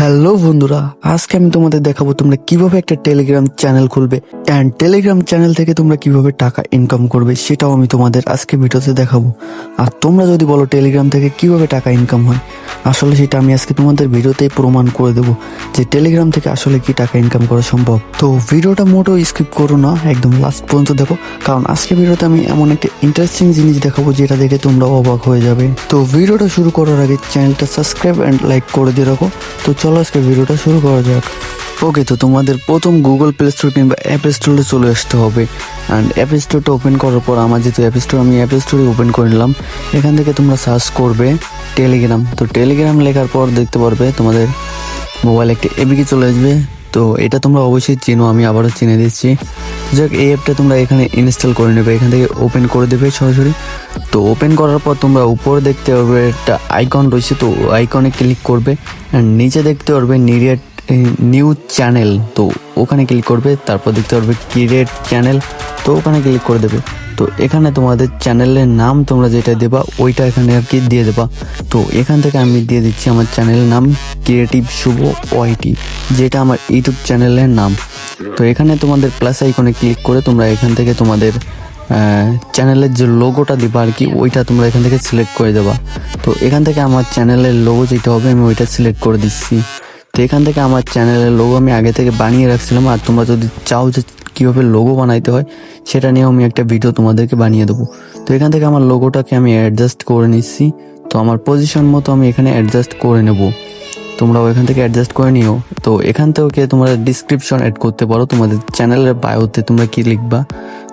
Hello বন্ধুরা, আজকে আমি তোমাদের দেখাবো তোমরা কীভাবে একটা টেলিগ্রাম চ্যানেল খুলবে অ্যান্ড টেলিগ্রাম চ্যানেল থেকে তোমরা কীভাবে টাকা ইনকাম করবে সেটাও আমি তোমাদের আজকে ভিডিওতে দেখাবো। আর তোমরা যদি বলো টেলিগ্রাম থেকে কীভাবে টাকা ইনকাম হয়, আসলে সেটা আমি আজকে তোমাদের ভিডিওতেই প্রমাণ করে দেবো যে টেলিগ্রাম থেকে আসলে কি টাকা ইনকাম করা সম্ভব। তো ভিডিওটা মোটেও স্কিপ করো না, একদম লাস্ট পর্যন্ত দেখো, কারণ আজকে ভিডিওতে আমি এমন একটা ইন্টারেস্টিং জিনিস দেখাবো যেটা দেখে তোমরা অবাক হয়ে যাবে। তো ভিডিওটা শুরু করার আগে চ্যানেলটা সাবস্ক্রাইব অ্যান্ড লাইক করে দিয়ে রাখো। তো চলো আজকে ভিডিওটা শুরু করা যাক। ওকে তো তোমাদের প্রথম গুগল প্লে স্টোর কিংবা অ্যাপ স্টোরে চলে আসতে হবে। অ্যান্ড অ্যাপ স্টোরটা ওপেন করার পর আমার যেহেতু অ্যাপ স্টোর আমি অ্যাপ স্টোরে ওপেন করে নিলাম। এখান থেকে তোমরা সার্চ করবে টেলিগ্রাম তো টেলিগ্রাম লেখার পর দেখতে পারবে তোমাদের মোবাইল একটা এপিকে চলে আসবে। তো এটা তোমরা অবশ্যই চেনো, আমি আবারও চিনে দিচ্ছি। যাক, এই অ্যাপটা তোমরা এখানে ইনস্টল করে নেবে। এখান থেকে ওপেন করে দেবে সরাসরি। তো ওপেন করার পর তোমরা উপরে দেখতে পারবে একটা আইকন রয়েছে, তো আইকনে ক্লিক করবে। অ্যান্ড নিচে দেখতে পারবে নিরিয়াট নিউ চ্যানেল তো ওখানে ক্লিক করবে, তারপর দেখতে পারবে ক্রিয়েট চ্যানেল তো ওখানে ক্লিক করে দেবে। তো এখানে তোমাদের চ্যানেলের নাম তোমরা যেটা দেবা, ওইটা এখানে আর কি দিয়ে দেবা। তো এখান থেকে আমি দিয়ে দিচ্ছি আমার চ্যানেলের নাম ক্রিয়েটিভ শুভ ওয়াইটি যেটা আমার ইউটিউব চ্যানেলের নাম। তো এখানে তোমাদের প্লাস আইকনে ক্লিক করে তোমরা এখান থেকে তোমাদের চ্যানেলের যে লোগোটা দিবা আর কি, ওইটা তোমরা এখান থেকে সিলেক্ট করে দেবা। তো এখান থেকে আমার চ্যানেলের লোগো যেটা হবে, আমি ওইটা সিলেক্ট করে দিচ্ছি। তো এখান থেকে আমার চ্যানেলের লোগো আমি আগে থেকে বানিয়ে রাখছিলাম, আর তোমরা যদি চাও যে কীভাবে লোগো বানাইতে হয়, সেটা নিয়েও আমি একটা ভিডিও তোমাদেরকে বানিয়ে দেবো। তো এখান থেকে আমার লোগোটাকে আমি অ্যাডজাস্ট করে নিচ্ছি। তো আমার পজিশন মতো আমি এখানে অ্যাডজাস্ট করে নেব। তোমরাও এখান থেকে অ্যাডজাস্ট করে নিও। তো এখান থেকে তোমরা ডিসক্রিপশন অ্যাড করতে পারো, তোমাদের চ্যানেলের বায়োতে তোমরা কি লিখবা।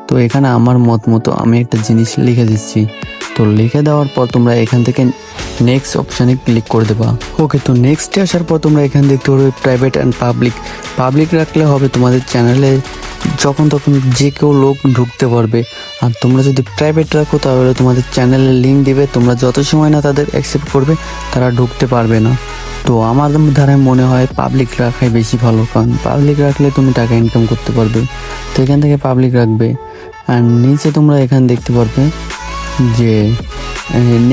তো এখানে আমার মত মতো আমি একটা জিনিস লিখে দিচ্ছি। তো লিখে দেওয়ার পর তোমরা এখান থেকে নেক্সট অপশানে ক্লিক করে দেবা। ওকে তো নেক্সটে আসার পর তোমরা এখান দেখতে পারবে প্রাইভেট অ্যান্ড পাবলিক পাবলিক রাখলে হবে তোমাদের চ্যানেলে যখন তখন যে কেউ লোক ঢুকতে পারবে। আর তোমরা যদি প্রাইভেট রাখো, তাহলে তোমাদের চ্যানেলের লিঙ্ক দিবে। তোমরা যত সময় না তাদের অ্যাকসেপ্ট করবে, তারা ঢুকতে পারবে না। তো আমার ধারায় মনে হয় পাবলিক রাখাই বেশি ভালো, কারণ পাবলিক রাখলে তুমি টাকা ইনকাম করতে পারবে। তো এখান থেকে পাবলিক রাখবে। আর নিচে তোমরা এখানে দেখতে পারবে যে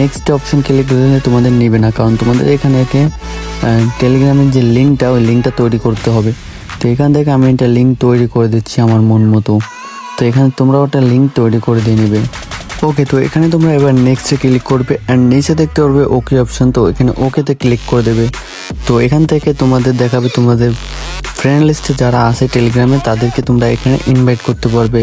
নেক্সট অপশন ক্লিক করলে তোমাদের নেবে না, কারণ তোমাদের এখানে একে টেলিগ্রামের যে লিঙ্কটা ওই লিঙ্কটা তৈরি করতে হবে। তো এখান থেকে আমি একটা লিঙ্ক তৈরি করে দিচ্ছি আমার মন মতো। তো এখানে তোমরা ওটা লিঙ্ক তৈরি করে দিয়ে নেবে। ওকে তো এখানে তোমরা এবার নেক্সটে ক্লিক করবে অ্যান্ড নিচে দেখতে পারবে ওকে অপশন তো এখানে ওকেতে ক্লিক করে দেবে। তো এখান থেকে তোমাদের দেখাবে তোমাদের ফ্রেন্ড লিস্টে যারা আছে টেলিগ্রামে তাদেরকে তোমরা এখানে ইনভাইট করতে পারবে।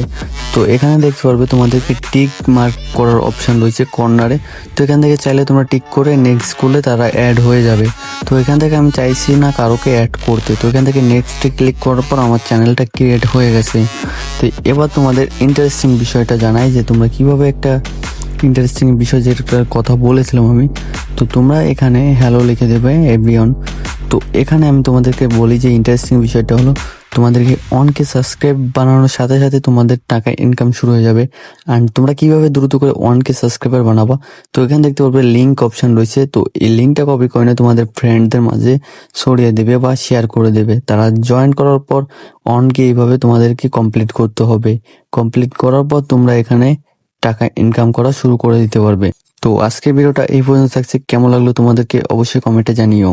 তো এখানে দেখতে পারবে তোমাদেরকে টিক মার্ক করার অপশন রয়েছে কর্নারে তো এখান থেকে চাইলে তোমরা টিক করে নেক্সট করলে তারা অ্যাড হয়ে যাবে। তো এখান থেকে আমি চাইছি না কারোকে অ্যাড করতে। তো এখান থেকে নেক্সটে ক্লিক করার পর আমার চ্যানেলটা ক্রিয়েট হয়ে গেছে। তো এবার তোমাদের ইন্টারেস্টিং বিষয়টা জানাই যে তোমরা কীভাবে একটা ইন্টারেস্টিং বিষয় যেটার কথা বলেছিলাম আমি। তো তোমরা এখানে হ্যালো লিখে দেবে এভরিওয়ান তো এখানে আমি তোমাদেরকে বলি যে ইন্টারেস্টিং বিষয়টা হলো, তোমাদেরকে অনকে সাবস্ক্রাইব বানানোর সাথে সাথে তোমাদের টাকা ইনকাম শুরু হয়ে যাবে। অ্যান্ড তোমরা কীভাবে দ্রুত করে অনকে সাবস্ক্রাইবার বানাবা, তো এখানে দেখতে পারবে লিঙ্ক অপশন রয়েছে। তো এই লিঙ্কটা কপি করে তোমাদের ফ্রেন্ডদের মাঝে ছড়িয়ে দেবে বা শেয়ার করে দেবে। তারা জয়েন করার পর অনকে এইভাবে তোমাদেরকে কমপ্লিট করতে হবে। কমপ্লিট করার পর তোমরা এখানে টাকা ইনকাম করা শুরু করে দিতে পারবে। তো আজকের ভিডিওটা এই পর্যন্ত থাকছে। কেমন লাগল তোমাদেরকে অবশ্যই কমেন্টে জানিও।